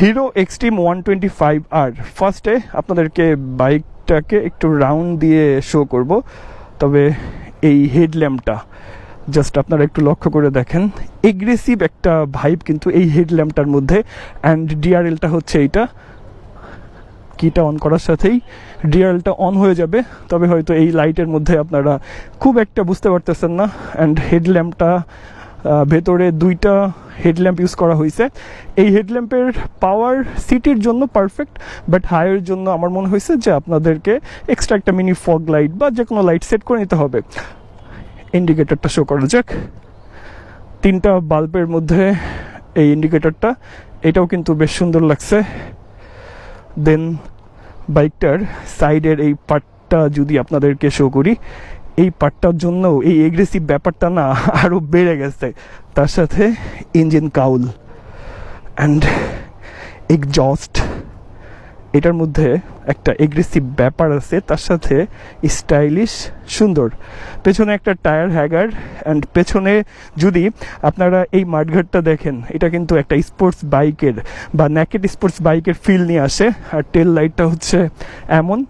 Hero Xtreme one twenty five আর ফার্স্টে আপনাদেরকে বাইকটাকে একটু রাউন্ড দিয়ে শো করব। তবে এই হেডল্যাম্পটা জাস্ট আপনারা একটু লক্ষ্য করে দেখেন। এগ্রেসিভ একটা ভাইব কিন্তু এই হেডল্যাম্পটার মধ্যে অ্যান্ড ডিআরএলটা হচ্ছে এইটা। কিটা অন করার সাথেই ডিআরএলটা অন হয়ে যাবে। তবে হয়তো এই লাইটের মধ্যে আপনারা খুব একটা বুঝতে পারতেছেন না। অ্যান্ড হেডল্যাম্পটা ভেতরে দুইটা হেডল্যাম্প ইউজ করা হয়েছে। এই হেডল্যাম্পের পাওয়ার সিটির জন্য পারফেক্ট বাট হাইয়ের জন্য আমার মনে হয়েছে যে আপনাদেরকে এক্সট্রা একটা মিনি ফগ লাইট বা যে কোনো লাইট সেট করে নিতে হবে। ইন্ডিকেটরটা শো করা যাক। তিনটা বাল্বের মধ্যে এই ইন্ডিকেটরটা এটাও কিন্তু বেশ সুন্দর লাগছে। দেন বাইকটার সাইডের এই পার্টটা যদি আপনাদেরকে শো করি এই পার্টটার জন্য এই এগ্রেসিভ ব্যাপারটা না আরও বেড়ে গেছে। তার সাথে ইঞ্জিন কাউল অ্যান্ড এগজস্ট এটার মধ্যে একটা এগ্রেসিভ ব্যাপার আছে, তার সাথে স্টাইলিশ সুন্দর। পেছনে একটা টায়ার হ্যাগার অ্যান্ড পেছনে যদি আপনারা এই মাঠঘাটটা দেখেন, এটা কিন্তু একটা স্পোর্টস বাইকের বা ন্যাকেট স্পোর্টস বাইকের ফিল নিয়ে আসে, আর টেল লাইটটা হচ্ছে এমন।